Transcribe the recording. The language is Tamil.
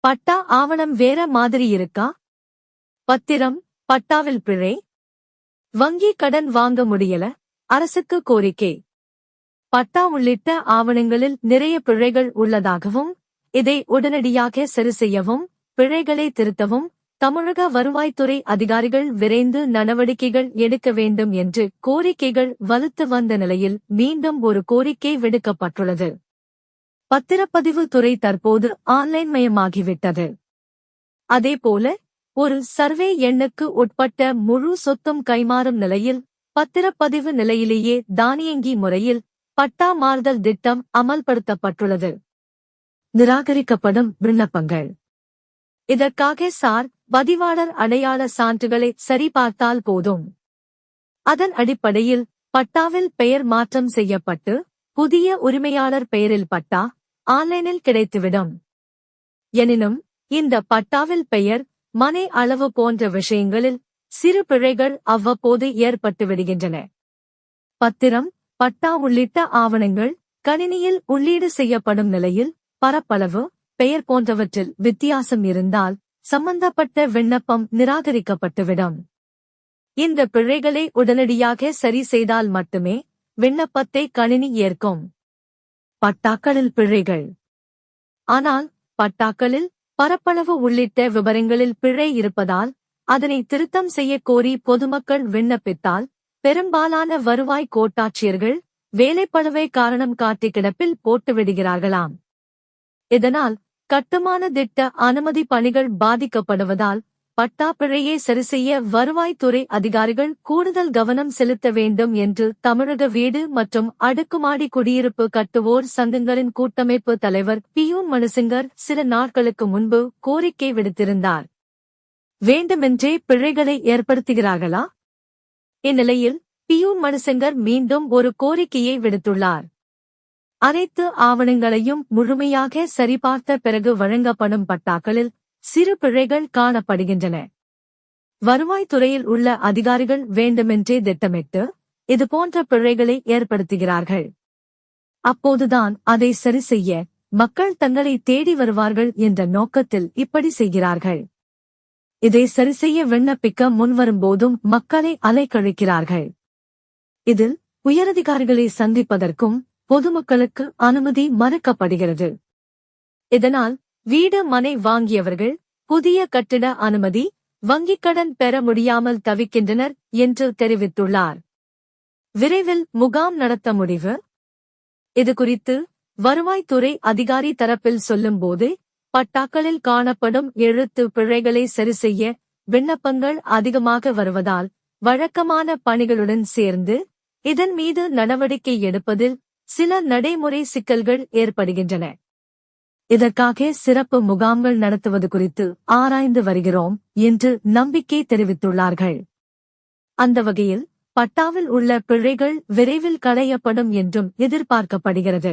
பட்டா ஆவணம் வேற மாதிரி இருக்கா? பத்திரம் பட்டாவில் பிழை. வங்கி கடன் வாங்க முடியல அரசுக்கு கோரிக்கை. பட்டா உள்ளிட்ட ஆவணங்களில் நிறைய பிழைகள் உள்ளதாகவும் இதை உடனடியாக சரி செய்யவும் பிழைகளை திருத்தவும் தமிழக வருவாய்த்துறை அதிகாரிகள் விரைந்து நடவடிக்கைகள் எடுக்க வேண்டும் என்று கோரிக்கைகள் வலுத்து வந்த நிலையில் மீண்டும் ஒரு கோரிக்கை விடுக்கப்பட்டுள்ளது. பத்திரப்பதிவு துறை தற்போது ஆன்லைன் மயமாகிவிட்டது அதேபோல ஒரு சர்வே எண்ணுக்கு உட்பட்ட முழு சொத்தும் கைமாறும் நிலையில் பத்திரப்பதிவு நிலையிலேயே தானியங்கி முறையில் பட்டா மாறுதல் திட்டம் அமல்படுத்தப்பட்டுள்ளது. நிராகரிக்கப்படும் விண்ணப்பங்கள். இதற்காக சார் பதிவாளர் அடையாள சான்றுகளை சரிபார்த்தால் போதும். அதன் அடிப்படையில் பட்டாவில் பெயர் மாற்றம் செய்யப்பட்டு புதிய உரிமையாளர் பெயரில் பட்டா ஆன்லைனில் கிடைத்துவிடும். எனினும் இந்த பட்டாவில் பெயர் மனை அளவு போன்ற விஷயங்களில் சிறு பிழைகள் அவ்வப்போது ஏற்பட்டுவிடுகின்றன. பத்திரம் பட்டா உள்ளிட்ட ஆவணங்கள் கணினியில் உள்ளீடு செய்யப்படும் நிலையில் பரப்பளவு பெயர் போன்றவற்றில் வித்தியாசம் இருந்தால் சம்பந்தப்பட்ட விண்ணப்பம் நிராகரிக்கப்பட்டுவிடும். இந்த பிழைகளை உடனடியாக சரி செய்தால் மட்டுமே விண்ணப்பத்தை கணினி ஏற்கும். பட்டாக்களில் பிழைகள். ஆனால் பட்டாக்களில் பரப்பளவு உள்ளிட்ட விவரங்களில் பிழை இருப்பதால் அதனை திருத்தம் செய்யக் கோரி பொதுமக்கள் விண்ணப்பித்தால் பெரும்பாலான வருவாய் கோட்டாட்சியர்கள் வேலைப்பழுவை காரணம் காட்டி கிடப்பில் போட்டுவிடுகிறார்களாம் இதனால் கட்டுமான திட்ட அனுமதி பணிகள் பாதிக்கப்படுவதால் பட்டா பிழையை சரிசெய்ய வருவாய்த்துறை அதிகாரிகள் கூடுதல் கவனம் செலுத்த வேண்டும் என்று தமிழக வீடு மற்றும் அடுக்குமாடி குடியிருப்பு கட்டுவோர் சங்கங்களின் கூட்டமைப்பு தலைவர் பியூன் மனுசிங்கர் சில நாட்களுக்கு முன்பு கோரிக்கை விடுத்திருந்தார். வேண்டுமென்றே பிழைகளை ஏற்படுத்துகிறார்களா? இந்நிலையில் பியூன் மனுசிங்கர் மீண்டும் ஒரு கோரிக்கையை விடுத்துள்ளார். அனைத்து ஆவணங்களையும் முழுமையாக சரிபார்த்த பிறகு வழங்கப்படும் பட்டாக்களில் சிறு பிழைகள் காணப்படுகின்றன. வருவாய்த்துறையில் உள்ள அதிகாரிகள் வேண்டுமென்றே திட்டமிட்டு இதுபோன்ற பிழைகளை ஏற்படுத்துகிறார்கள். அப்போதுதான் அதை சரி செய்ய மக்கள் தங்களை தேடி வருவார்கள் என்ற நோக்கத்தில் இப்படி செய்கிறார்கள். இதை சரிசெய்ய விண்ணப்பிக்க முன்வரும்போதும் மக்களை அலைக்கழிக்கிறார்கள். இதில் உயரதிகாரிகளை சந்திப்பதற்கும் பொதுமக்களுக்கு அனுமதி மறுக்கப்படுகிறது. இதனால் வீடு மனை வாங்கியவர்கள் புதிய கட்டிட அனுமதி வங்கிக் கடன் பெற முடியாமல் தவிக்கின்றனர் என்று தெரிவித்துள்ளார். விரைவில் முகாம் நடத்த முடிவு. இதுகுறித்து வருவாய்த்துறை அதிகாரி தரப்பில் சொல்லும்போது பட்டாக்களில் காணப்படும் எழுத்து பிழைகளை சரிசெய்ய விண்ணப்பங்கள் அதிகமாக வருவதால் வழக்கமான பணிகளுடன் சேர்ந்து இதன் மீது நடவடிக்கை எடுப்பதில் சில நடைமுறை சிக்கல்கள் ஏற்படுகின்றன. இதற்காக சிறப்பு முகாம்கள் நடத்துவது குறித்து ஆராய்ந்து வருகிறோம் என்று நம்பிக்கை தெரிவித்துள்ளார்கள். அந்த வகையில் பட்டாவில் உள்ள பிழைகள் விரைவில் களையப்படும் என்றும் எதிர்பார்க்கப்படுகிறது.